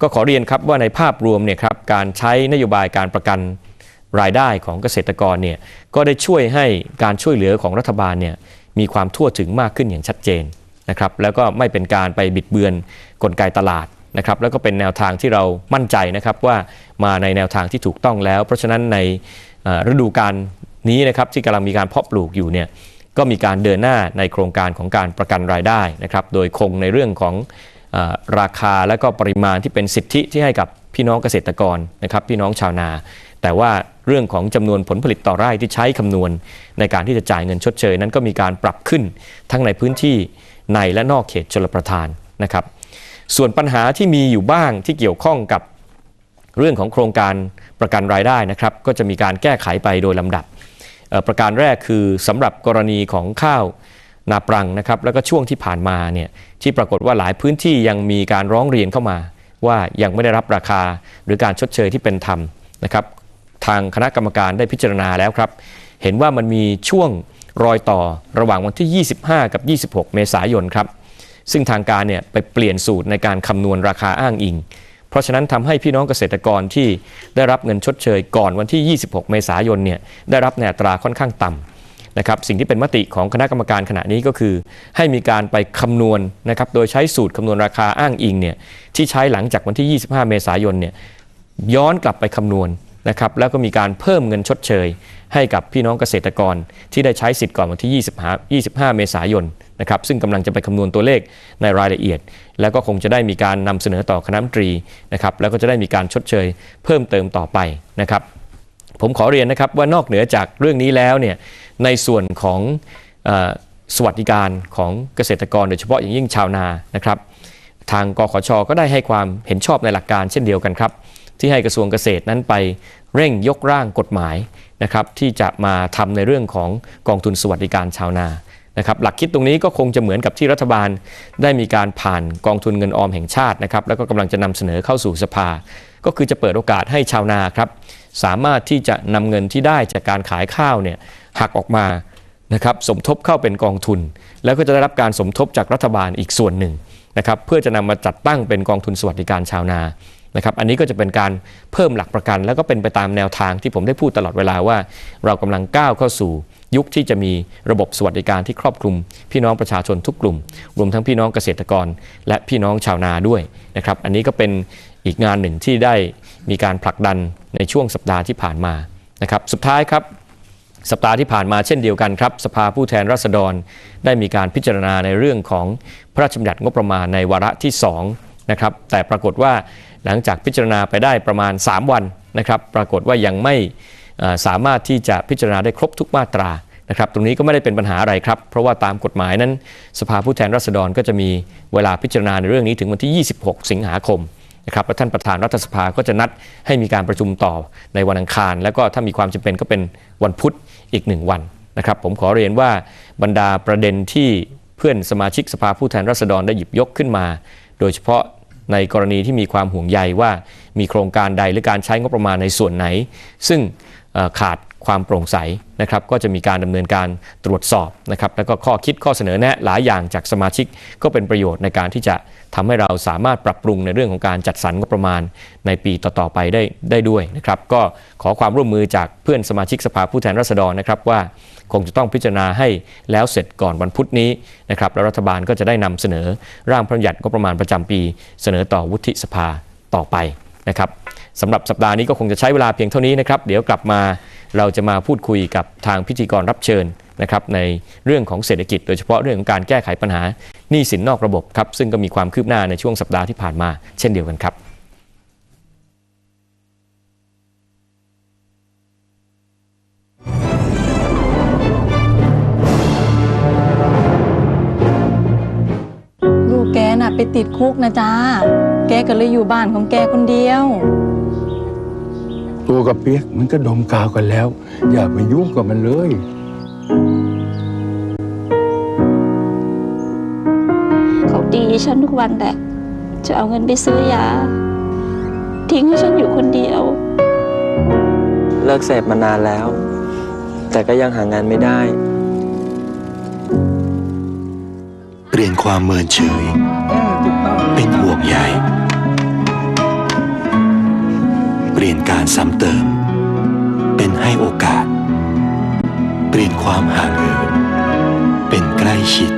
ก็ขอเรียนครับว่าในภาพรวมเนี่ยครับการใช้นโยบายการประกันรายได้ของเกษตรกรเนี่ยก็ได้ช่วยให้การช่วยเหลือของรัฐบาลเนี่ยมีความทั่วถึงมากขึ้นอย่างชัดเจนนะครับแล้วก็ไม่เป็นการไปบิดเบือนกลไกตลาดนะครับแล้วก็เป็นแนวทางที่เรามั่นใจนะครับว่ามาในแนวทางที่ถูกต้องแล้ว เพราะฉะนั้นในฤดูกาลนี้นะครับที่กำลังมีการเพาะปลูกอยู่เนี่ยก็มีการเดินหน้าในโครงการของการประกันรายได้นะครับโดยคงในเรื่องของ ราคาและก็ปริมาณที่เป็นสิทธิที่ให้กับพี่น้องเกษตรกรนะครับพี่น้องชาวนา แต่ว่าเรื่องของจำนวนผลผลิตต่อไร่ที่ใช้คำนวณ ในการที่จะจ่ายเงินชดเชย นั้นก็มีการปรับขึ้นทั้งในพื้นที่ในและนอกเขตชลประทานนะครับ ส่วนปัญหาที่มีอยู่บ้างที่เกี่ยวข้องกับเรื่องของโครงการประกันรายได้นะครับ ก็จะมีการแก้ไขไปโดยลำดับประการแรกคือสำหรับกรณีของข้าว นาปรังนะครับแล้วก็ช่วงที่ผ่านมาเนี่ยที่ปรากฏว่าหลายพื้นที่ยังมีการร้องเรียนเข้ามา ว่ายังไม่ได้รับราคาหรือการชดเชยที่เป็นธรรมนะครับทางคณะกรรมการได้พิจารณาแล้วครับ เห็นว่ามันมีช่วงรอยต่อระหว่างวันที่ 25 กับ 26 เมษายนครับ ซึ่งทางการเนี่ยไปเปลี่ยนสูตรในการคำนวณราคาอ้างอิง เพราะฉะนั้นทำให้พี่น้องเกษตรกรที่ได้รับเงินชดเชยก่อนวันที่ 26 เมษายนเนี่ยได้รับในอัตราค่อนข้างต่ำ นะครับสิ่งที่เป็นมติของคณะกรรมการขณะนี้ก็คือ ให้มีการไปคำนวณนะครับโดยใช้สูตรคำนวณราคาอ้างอิงเนี่ยที่ใช้หลังจากวันที่ 25 เมษายนเนี่ยย้อนกลับไปคำนวณนะครับแล้วก็มีการเพิ่มเงินชดเชย ให้กับพี่น้องเกษตรกรที่ได้ใช้สิทธิ์ก่อนวันที่ 25 25 เมษายนนะครับซึ่งกำลังจะไปคำนวณตัวเลขในรายละเอียด แล้วก็คงจะได้มีการนำเสนอต่อคณะมนตรีนะครับแล้วก็จะได้มีการชดเชยเพิ่มเติมต่อไปนะครับ ผมขอเรียนนะครับว่านอกเหนือจากเรื่องนี้แล้วเนี่ยในส่วนของอสวัสดิการของเกษตรกรโดยเฉพาะอย่างยิ่งชาวนานะครับ ทางกขชก็ได้ให้ความเห็นชอบในหลักการเช่นเดียวกันครับ ที่ให้กระทรวงเกษตรนั้นไปเร่งยกร่างกฎหมายนะครับที่จะมาทำในเรื่องของกองทุนสวัสดิการชาวนานะครับหลักคิดตรงนี้ก็คงจะเหมือนกับที่รัฐบาลได้มีการผ่านกองทุนเงินออมแห่งชาตินะครับแล้วก็กำลังจะนำเสนอเข้าสู่สภา ก็คือจะเปิดโอกาสให้ชาวนาครับ สามารถที่จะนำเงินที่ได้จากการขายข้าวเนี่ยหักออกมานะครับสมทบเข้าเป็นกองทุน แล้วก็จะได้รับการสมทบจากรัฐบาลอีกส่วนหนึ่งนะครับเพื่อจะนำมาจัดตั้งเป็นกองทุนสวัสดิการชาวนานะครับอันนี้ก็จะเป็นการเพิ่มหลักประกัน แล้วก็เป็นไปตามแนวทางที่ผมได้พูดตลอดเวลาว่า เรากำลังก้าวเข้าสู่ยุคที่จะมีระบบสวัสดิการที่ครอบคลุม พี่น้องประชาชนทุกกลุ่ม รวมทั้งพี่น้องเกษตรกร และพี่น้องชาวนาด้วยนะครับ อันนี้ก็เป็น อีกงานหนึ่งที่ได้มีการผลักดันในช่วงสัปดาห์ที่ผ่านมานะครับสุดท้ายครับสัปดาห์ที่ผ่านมาเช่นเดียวกันครับ สภาผู้แทนราษฎรได้มีการพิจารณาในเรื่องของพระราชบัญญัติงบประมาณในวาระที่2นะครับแต่ปรากฏว่าหลังจากพิจารณาไปได้ประมาณ 3 วันนะครับปรากฏว่ายังไม่สามารถที่จะพิจารณาได้ครบทุกมาตรานะครับตรงนี้ก็ไม่ได้เป็นปัญหาอะไรครับ เพราะว่าตามกฎหมายนั้น สภาผู้แทนราษฎรก็จะมีเวลาพิจารณาในเรื่องนี้ถึงวันที่ 26 สิงหาคม นะครับและท่านประธานรัฐสภาก็จะนัดให้มีการประชุมต่อในวันอังคาร แล้วก็ถ้ามีความจำเป็นก็เป็นวันพุธอีกหนึ่งวันนะครับ ผมขอเรียนว่าบรรดาประเด็นที่เพื่อนสมาชิกสภาผู้แทนราษฎรได้หยิบยกขึ้นมา โดยเฉพาะในกรณีที่มีความห่วงใยว่ามีโครงการใดหรือการใช้งบประมาณในส่วนไหน ซึ่งขาด ความโปร่งใสนะครับก็จะมีการดำเนินการตรวจสอบนะครับแล้วก็ข้อคิดข้อเสนอแนะหลายอย่างจากสมาชิกก็เป็นประโยชน์ในการที่จะทำให้เราสามารถปรับปรุงในเรื่องของการจัดสรรงบประมาณในปีต่อๆไปได้ได้ด้วยนะครับก็ขอความร่วมมือจากเพื่อนสมาชิกสภาผู้แทนราษฎรนะครับว่าคงจะต้องพิจารณาให้แล้วเสร็จก่อนวันพุธนี้นะครับแล้วรัฐบาลก็จะได้นำเสนอร่างพระบัญญัติงบประมาณประจำปี เสนอต่อวุฒิสภาต่อไปนะครับสำหรับสัปดาห์นี้ก็คงจะใช้เวลาเพียงเท่านี้นะครับ เดี๋ยวกลับมา เราจะมาพูดคุยกับทางพิธีกรรับเชิญนะครับในเรื่องของเศรษฐกิจ โดยเฉพาะเรื่องของการแก้ไขปัญหาหนี้สินนอกระบบครับซึ่งก็มีความคืบหน้าในช่วงสัปดาห์ที่ผ่านมา เช่นเดียวกันครับลูกแกน่ะไปติดคุกนะจ๊ะแกก็เลยอยู่บ้านของแกคนเดียว ตัวกับเปียกมันก็ดมกาวกันแล้ว อย่าไปยุ่งกับมันเลย เขาตีฉันทุกวันแหละจะเอาเงินไปซื้อยา ทิ้งให้ฉันอยู่คนเดียว เลิกเสพมานานแล้ว แต่ก็ยังหางานไม่ได้ เปลี่ยนความเมินเฉย เป็นห่วงใย ซ้ำเติม เป็นให้โอกาส เปลี่ยนความห่างเหินเป็นใกล้ชิด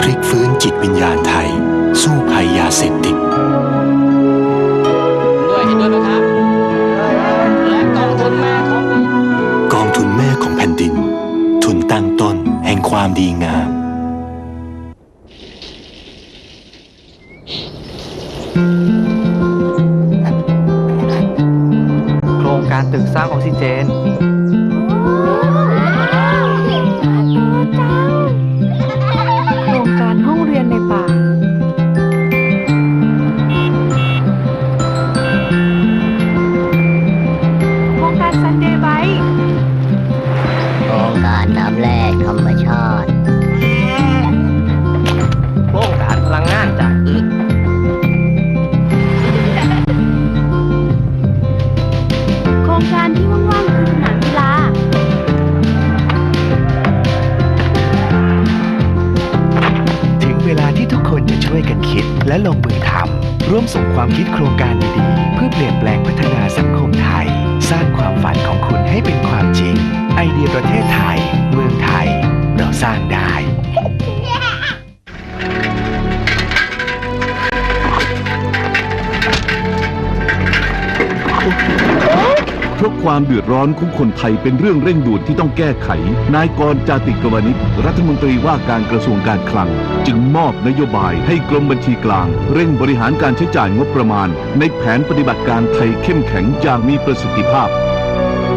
พลิกฟื้นจิตวิญญาณไทย สู้ภัยยาเสพติดด้วยเห็นด้วยไหมครับและกองทุนแม่ของกองทุนแม่ของแผ่นดิน ทุนตั้งต้นแห่งความดีงาม ตึกสร้างออกซิเจน ความเดือดร้อนของคนไทยเป็นเรื่องเร่งด่วนที่ต้องแก้ไข นายกรจาติกวนิชรัฐมนตรีว่าการกระทรวงการคลัง จึงมอบนโยบายให้กรมบัญชีกลาง เร่งบริหารการใช้จ่ายงบประมาณ ในแผนปฏิบัติการไทยเข้มแข็งอย่างมีประสิทธิภาพ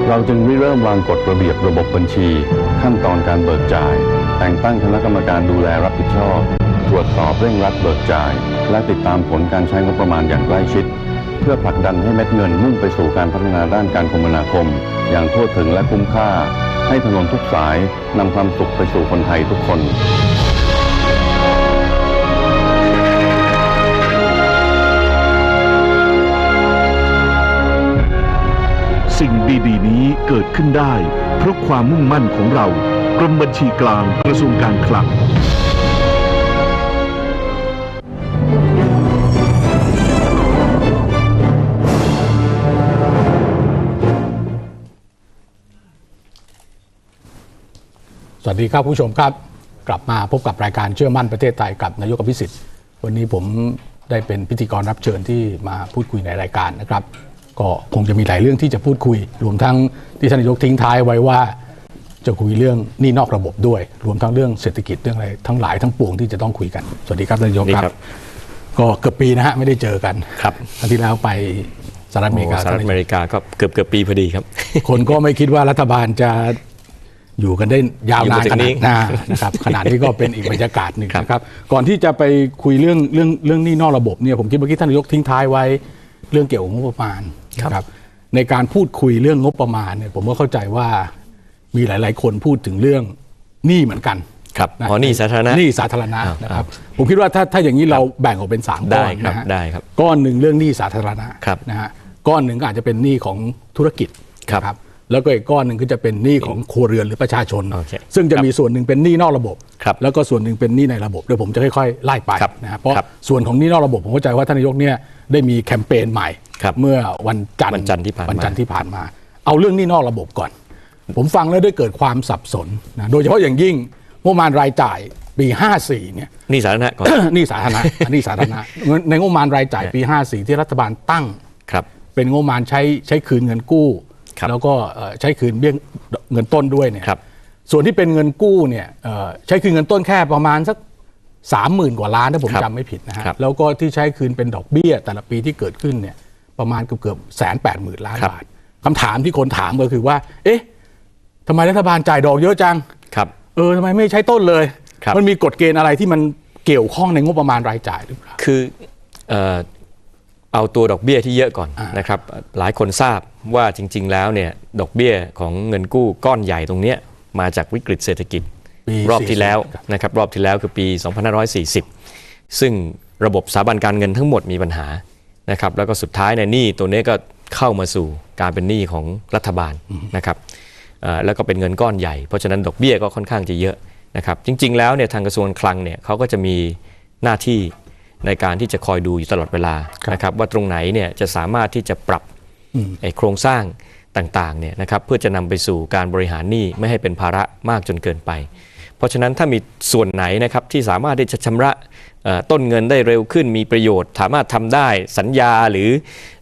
เราจึงริเริ่มวางกฎระเบียบระบบบัญชี ขั้นตอนการเบิกจ่าย แต่งตั้งคณะกรรมการดูแลรับผิดชอบ ตรวจสอบเร่งรัดเบิกจ่าย และติดตามผลการใช้งบประมาณอย่างใกล้ชิด เพื่อผลักดันให้เม็ดเงินมุ่งไปสู่การพัฒนาด้านการคมนาคม อย่างทั่วถึงและคุ้มค่า ให้ถนนทุกสายนำความสุขไปสู่คนไทยทุกคนสิ่งดีๆนี้เกิดขึ้นได้ เพราะความมุ่งมั่นของเรา กรมบัญชีกลางกระทรวงการคลัง สวัสดีครับผู้ชมครับ กลับมาพบกับรายการเชื่อมั่นประเทศไทยกับนายกอภิสิทธิ์ วันนี้ผมได้เป็นพิธีกรรับเชิญที่มาพูดคุยในรายการนะครับ ก็คงจะมีหลายเรื่องที่จะพูดคุย รวมทั้งที่ท่านนายกทิ้งท้ายไว้ว่า จะคุยเรื่องหนี้นอกระบบด้วย รวมทั้งเรื่องเศรษฐกิจเรื่องอะไรทั้งหลายทั้งปวงที่จะต้องคุยกัน สวัสดีครับท่านนายกนี่คครัรับบก็เกือบปีนะฮะไม่ได้เจอกันครับครั้งที่แล้วไปสหรัฐอเมริกาโอ้สหรัฐอเมริกาก็เกือบเกือบปีพอดีครับ คนก็ไม่คิดว่ารัฐบาลจะ อยู่กันได้ยาวนานอยู่ขมาถึงนานี้ดนานะครับขนาดนี้ก็เป็นอีกบรรยากาศหนึ่งครับนะครับ ก่อนที่จะไปคุยเรื่องเรื่องเรื่องหนี้นอกระบบเนี่ยผมคิดเมื่อกี้ท่านนายกทิ้งท้ายไว้ เรื่องเกี่ยวกับงบประมาณนะครับ ในการพูดคุยเรื่องงบประมาณเนี่ยผมก็เข้าใจว่ามีหลาย ๆ คนพูดถึงเรื่องหนี้เหมือนกันครับนะอ๋อหนี่สาธารณะหนี้สาธารณะอ่านะครับผมคิดว่าถ้าถ้าอย่างนี้เราแบ่งออกเป็นสามก้ได้อนครับนะฮะได้ครับก้อนหนึ่งเรื่องหนี้สาธารณะครับนะฮะก้อนหนึ่งก็อาจจะเป็นหนี้ของธุรกิจครับนะ แล้วก็อีกก้อนหนึ่งก็จะเป็นหนี้ของครัวเรือนหรือประชาชนโอเคซึ่งจะครับมีส่วนหนึ่งเป็นหนี้นอกระบบครับแล้วก็ส่วนหนึ่งเป็นหนี้ในระบบเดี๋ยวผมจะค่อยๆไล่ไปครับนะฮะเพราะครับส่วนของหนี้นอกระบบผมเข้าใจว่าท่านนายกเนี่ยได้มีแคมเปญใหม่ครับเมื่อวันจันทร์วันจันทร์ที่ผ่านมาวันจันทร์ที่ผ่านมา เอาเรื่องหนี้นอกระบบก่อน ผมฟังแล้วได้เกิดความสับสนนะโดยเฉพาะอย่างยิ่งงบประมาณรายจ่ายปี 54 เนี่ยหนี่สาธารณะก่อนหนี้สาธารณะอันนี้สาธารณะเงินในงบประมาณรายจ่ายปี 54 ที่รัฐบาลตั้งครับเป็นงบประมาณใช้ใช้คืนเงินกู้ครับ แล้วก็เอ่อใช้คืนเบี้ยเงินต้นด้วยเนี่ยครับส่วนที่เป็นเงินกู้เนี่ยเอ่อใช้คืนเงินต้นแค่ประมาณสักสามหมื่นกว่าล้านถ้าผมครับจำไม่ผิดนะฮะครับแล้วก็ที่ใช้คืนเป็นดอกเบี้ย แต่ละปีที่เกิดขึ้นเนี่ยประมาณเกือบเกือบแสนแปดหมื่นล้านครับบาทคำถามที่คนถามก็คือว่า เอ๊ะทำไมรัฐบาลจ่ายดอกเยอะจังครับเออทำไมไม่ใช้ต้นเลยครับมันมีกฎเกณฑ์อะไรที่มันเกี่ยวข้องในงบประมาณรายจ่ายหรือเปล่าคือ เอ่อเอาตัวดอกเบี้ยที่เยอะก่อนอ่านนะครับหลายคนทราบว่าจริง ๆ แล้วเนี่ยดอกเบี้ยของเงินกู้ก้อนใหญ่ตรงเนี้ยมาจากวิกฤตเศรษฐกิจปีรอบที่แล้ว40ครับนะครับรอบที่แล้วคือปี 2540 ซึ่งระบบสถาบันการเงินทั้งหมดมีปัญหานะครับแล้วก็สุดท้ายเนี่ยหนี้ตัวนี้ก็เข้ามาสู่การเป็นหนี้ของรัฐบาลนะครับเอ่อแล้วก็เป็นเงินก้อนใหญ่เพราะฉะนั้นดอกเบี้ยก็ค่อนข้างจะเยอะนะครับจริง ๆ แล้วเนี่ยทางกระทรวงการคลังเนี่ยเขาก็จะมีหน้าที่ ในการที่จะคอยดูอยู่ตลอดเวลานะครับว่าตรงไหนเนี่ยจะสามารถที่จะปรับอืมไอ้โครงสร้างต่างๆเนี่ยนะครับเพื่อจะนำไปสู่การบริหารหนี้ไม่ให้เป็นภาระมากจนเกินไป เพราะฉะนั้นถ้ามีส่วนไหนนะครับที่สามารถที่จะชำระเอ่อต้นเงินได้เร็วขึ้น มีประโยชน์ สามารถทำได้สัญญาหรือ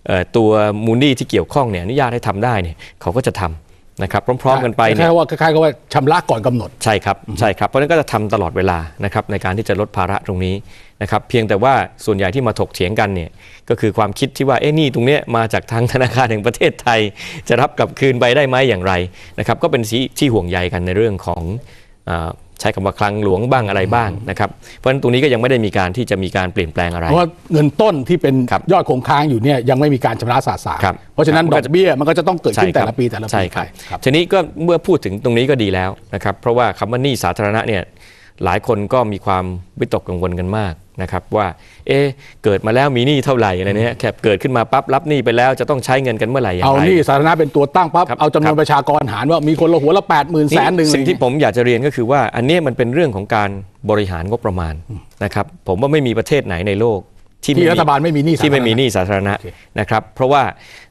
เอ่อตัวมูลหนี้ที่เกี่ยวข้องเนี่ยอนุญาตให้ทำได้เนี่ยเขาก็จะทำ นะครับพร้อมๆกันไปคเนี่ยล้ายๆว่าคล้ายๆกับว่าชำระก่อนกำหนด ใช่ครับใช่ครับเพราะฉะนั้นก็จะทำตลอดเวลานะครับในการที่จะลดภาระตรงนี้นะครับเพียงแต่ว่าส่วนใหญ่ที่มาถกเถียงกันเนี่ยก็คือความคิดที่ว่าเอ๊ะหนี่ตรงเนี้ยมาจากทางธนาคารแห่งประเทศไทย จะรับกลับคืนไปได้ไหมอย่างไรนะครับก็เป็นที่ที่ห่วงใยกันในเรื่องของอา ใช้คำว่าคลังหลวงบ้างอะไรบ้างนะครับเพราะฉะนั้นตรงนี้ก็ยังไม่ได้มีการที่จะมีการเปลี่ยนแปลงอะไร เพราะว่าเงินต้นที่เป็นครับยอดคงค้างอยู่เนี่ยยังไม่มีการชำระสาสารครับเพราะฉะนั้นครับดอกเบี้ยมันก็จะต้องเกิดขึ้นใช่ครับแต่ละปีแต่ละปีใช่ครับไปครับทีนี้ก็เมื่อพูดถึงตรงนี้ก็ดีแล้วนะครับเพราะว่าคำว่าหนี้สาธารณะเนี่ย หลายคนก็มีความวิตกกังวลกันมากนะครับว่า เอ๊ะเกิดมาแล้วมีหนี้เท่าไหร่อะไรเนี่ยแค่เกิดขึ้นมาปั๊บรับหนี้ไปแล้วจะต้องใช้เงินกันเมื่อไหร่อย่างเอาไรหนี่สาธารณะเป็นตัวตั้งปั๊บครับเอาจำนวนครับประชากรหารว่ามีคนละหัวละแปดหมื่นแสนหนึ่งสิ่งที่ผมอยากจะเรียนก็คือว่า อันเนี้ยมันเป็นเรื่องของการบริหารงบประมาณนะครับผมว่าไม่มีประเทศไหนในโลกที่ที่ไม่รัฐบาลไม่มีหนี้ที่ไม่มีหสาธารณะนี้สาธารณะโอเคนะครับเพราะว่า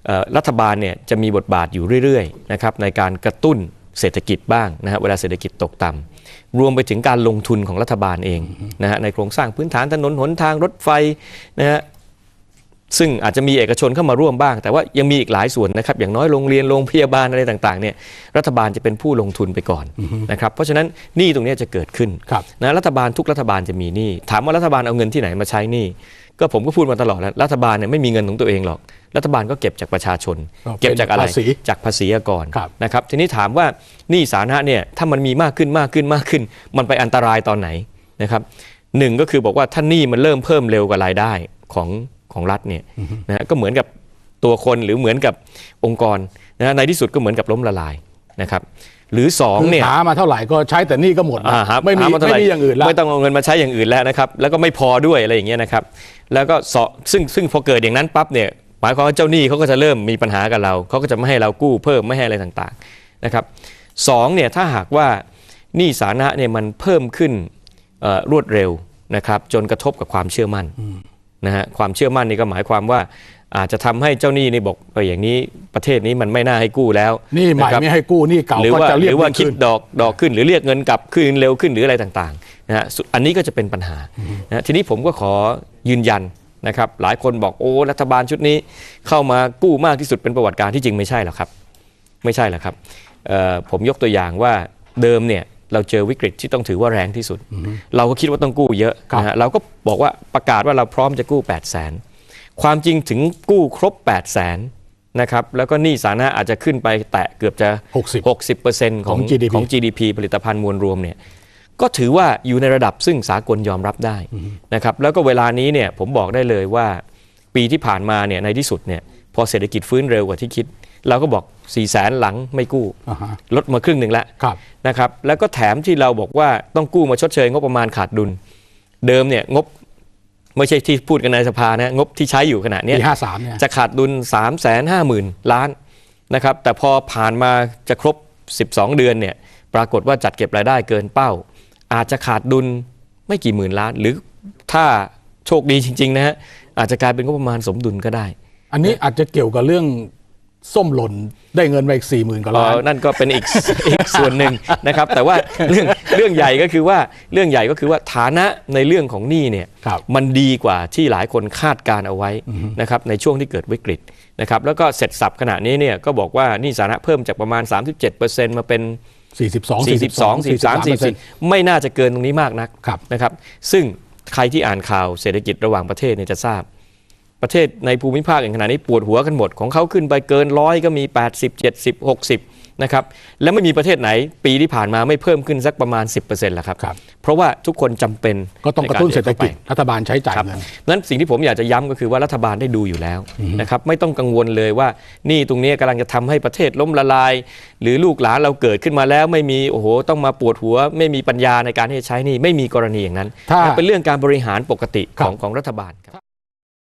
เอ่อรัฐบาลเนี่ยจะมีบทบาทอยู่เรื่อยๆนะครับในการกระตุ้นเศรษฐกิจบ้างนะฮะเวลาเศรษฐกิจตกต่ำ รวมไปถึงการลงทุนของรัฐบาลเองนะฮะในโครงสร้างพื้นฐานถนนหนทางรถไฟนะฮะซึ่งอาจจะมีเอกชนเข้ามาร่วมบ้าง แต่ว่ายังมีอีกหลายส่วนนะครับ อย่างน้อยโรงเรียนโรงพยาบาลอะไรต่างๆเนี่ยรัฐบาลจะเป็นผู้ลงทุนไปก่อนนะครับเพราะฉะนั้นหนี้ตรงเนี้ยจะเกิดขึ้นครับนะรัฐบาลทุกรัฐบาลจะมีหนี้ถามว่ารัฐบาลเอาเงินที่ไหนมาใช้หนี้ ก็ผมก็พูดมาตลอดแล้วรัฐบาลเนี่ยไม่มีเงินของตัวเองหรอก รัฐบาลก็เก็บจากประชาชนก็เป็นเก็บจากอะไรภาษีจากภาษีอากรครับนะครับทีนี้ถามว่าหนี้สาธารณะเนี่ยถ้ามันมีมากขึ้นมากขึ้นมากขึ้น มันไปอันตรายตอนไหนนะครับหนึ่งก็คือบอกว่าถ้าหนี้มันเริ่มเพิ่มเร็วกว่ารายได้ของของรัฐเนี่ยนะฮะก็เหมือนกับตัวคนหรือเหมือนกับองค์กรนะฮะในที่สุดก็เหมือนกับล้มละลายนะครับหรือสองคือเนี่ยหามาเท่าไหร่ก็ใช้แต่หนี้ก็หมดแล้วอ่าครับไม่มีหาาเท่าไม่หร่มีอย่างอื่นแล้วไม่ต้องเอาเงินมาใช้อย่างอื่นแล้วนะครับแล้วก็ไม่พอด้วยอะไรอย่างเงี้ยนะครับ แล้วก็สอซึ่งซึ่งพอเกิดอย่างนั้นปั๊บเนี่ยหมายความว่าเจ้าหนี้เขาก็จะเริ่มมีปัญหากับเราเขาก็จะไม่ให้เรากู้เพิ่มไม่ให้อะไรต่างๆนะครับสองเนี่ยถ้าหากว่าหนี้สาธารณะเนี่ยมันเพิ่มขึ้นเอ่อรวดเร็วนะครับจนกระทบกับความเชื่อมั่นนะฮะความเชื่อมั่นนี่ก็หมายความว่าอาจจะทำให้เจ้าหนี้นี่บอกเอออย่างนี้ประเทศนี้มันไม่น่าให้กู้แล้วหนี่ใหม่ะครับไม่ให้กู้หนี่เก่าหรือก็ว่าจะหเรียรืกอว่าเงินคิดคืนดอกดอกขึ้นหรือเรียกเงินกลับคืนเร็วขึ้นหรืออะไรต่างๆ นะฮะสุอันนี้ก็จะเป็นปัญหานะฮะทีนี้ผมก็ขอยืนยันนะครับหลายคนบอกโอ้รัฐบาลชุดนี้เข้ามากู้มากที่สุดเป็นประวัติการที่จริงไม่ใช่หรอกครับ ไม่ใช่หรอกครับเอ่อผมยกตัวอย่างว่าเดิมเนี่ยเราเจอวิกฤตที่ต้องถือว่าแรงที่สุด เราก็คิดว่าต้องกู้เยอะนะฮะเราก็บอกว่าประกาศว่าเราพร้อมจะกู้ 8 0 0 0 0นความจริงถึงกู้ครบ 8 0 0 0 0นนะครับแล้วก็หนี้สาธารณะอาจจะขึ้นไปแตะเกือบจะ 60 60%ของของ GDP ของ GDP ผลิตภัณฑ์มวลรวมเนี่ย ก็ถือว่าอยู่ในระดับซึ่งสากลยอมรับได้นะครับแล้วก็เวลานี้เนี่ยผมบอกได้เลยว่าปีที่ผ่านมาเนี่ยในที่สุดเนี่ยพอเศรษฐกิจฟื้นเร็วกว่าที่คิด เราก็บอก4ี่แสนหลังไม่กู้อ่าฮะลดมาครึ่งหนึ่งแล้วครับนะครับแล้วก็แถมที่เราบอกว่าต้องกู้มาชดเชยงบประมาณขาดดุล เดิมเนี่ยงบไม่ใช่ที่พูดกันในสภานะงบที่ใช้อยู่ขณะเนี้ยปีห้าสามเนี่ยจะขาดดุล3 5 0 0 0 0ล้านนะครับแต่พอผ่านมาจะครบ 12 เดือนเนี่ยปรากฏว่าจัดเก็บรายได้เกินเป้า อาจจะขาดดุลไม่กี่หมื่นล้าน หรือถ้าโชคดีจริง ๆ นะฮะอาจจะกลายเป็นงบประมาณสมดุลก็ได้ อันนี้อาจจะเกี่ยวกับเรื่องส้มหล่นได้เงินมาอีกสี่หมื่นกว่าล้านอ๋อนั่นก็เป็นอีกอีกส่วนหนึ่งนะครับ แต่ว่าเรื่องเรื่องใหญ่ก็คือว่าเรื่องใหญ่ก็คือว่าฐานะในเรื่องของหนี้เนี่ยครับมันดีกว่าที่หลายคนคาดการเอาไว้นะครับในช่วงที่เกิดวิกฤตนะครับแล้วก็เสร็จสับขณะนี้เนี่ยก็บอกว่าหนี้สาธารณะเพิ่มจากประมาณ 37%มาเป็น 42 42 43 44ไม่น่าจะเกินตรงนี้มากนักครับนะครับ ซึ่งใครที่อ่านข่าวเศรษฐกิจระหว่างประเทศเนี่ยจะทราบ ประเทศในภูมิภาคอย่างขณะนี้ปวดหัวกันหมด ของเขาขึ้นไปเกินร้อยก็มี 80 70 60 นะครับ แล้วไม่มีประเทศไหนปีที่ผ่านมาไม่เพิ่มขึ้นสักประมาณ 10%แล้วครับ ครับ เพราะว่าทุกคนจำเป็นก็ต้องกระตุ้นเศรษฐกิจในรัฐบาลใช้จ่ายครับเงิน นั้นสิ่งที่ผมอยากจะย้ำก็คือว่ารัฐบาลได้ดูอยู่แล้วนะครับไม่ต้องกังวลเลยว่านี่ตรงนี้กำลังจะทำให้ประเทศล้มละลาย หรือลูกหลานเราเกิดขึ้นมาแล้ว ไม่มีโอ้โหต้องมาปวดหัว ไม่มีปัญญาในการที่จะใช้หนี่ไม่มีกรณีอย่างนั้นถ้าเป็นเรื่องการบริหารปกติครัขบองของรัฐบาลครับ